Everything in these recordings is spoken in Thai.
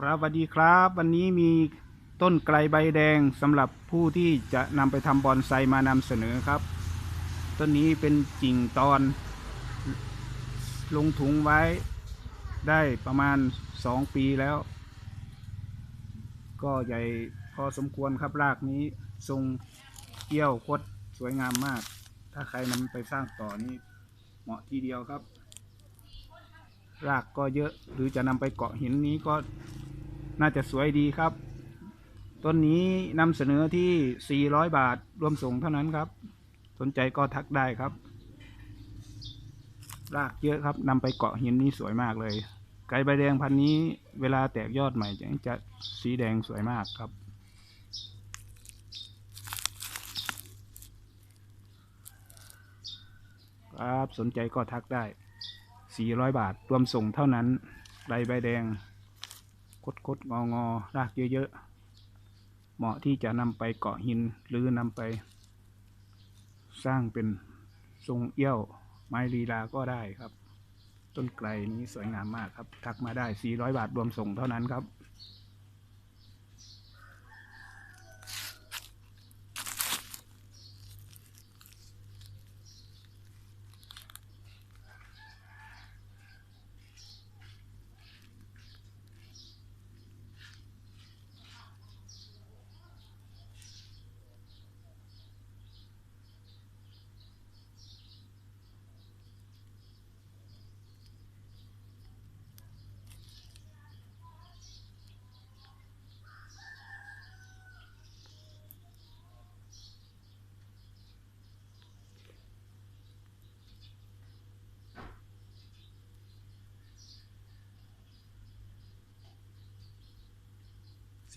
ครับสวัสดีครับ วันนี้มีต้นไกลใบแดงสำหรับผู้ที่จะนำไปทำบอนไซมานำเสนอครับ ต้นนี้เป็นกิ่งตอน ลงถุงไว้ได้ประมาณสองปีแล้ว ก็ใหญ่พอสมควรครับรากนี้ทรงเกี้ยวคดสวยงามมาก ถ้าใครนำไปสร้างต่อนี้เหมาะทีเดียวครับรากก็เยอะหรือจะนำไปเกาะหินนี้ก็ น่าจะสวยดีครับ ต้นนี้นำเสนอที่ 400 บาทรวมส่งเท่านั้นครับ สนใจก็ทักได้ครับ รากเยอะครับนำไปเกาะหินนี้สวยมากเลย ไก่ใบแดงพันนี้เวลาแตกยอดใหม่จะสีแดงสวยมากครับครับสนใจก็ทักได้ 400 บาท รวมส่งเท่านั้นใบใบแดง คดคดงองอรากเยอะๆ เหมาะที่จะนำไปเกาะหินหรือนำไป สร้างเป็นทรงเอี้ยวไม้ลีลาก็ได้ครับ ต้นไกลนี้สวยงามมากครับ ทักมาได้ 400 บาทรวมส่งเท่านั้นครับ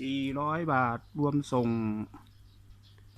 400 บาทรวมส่ง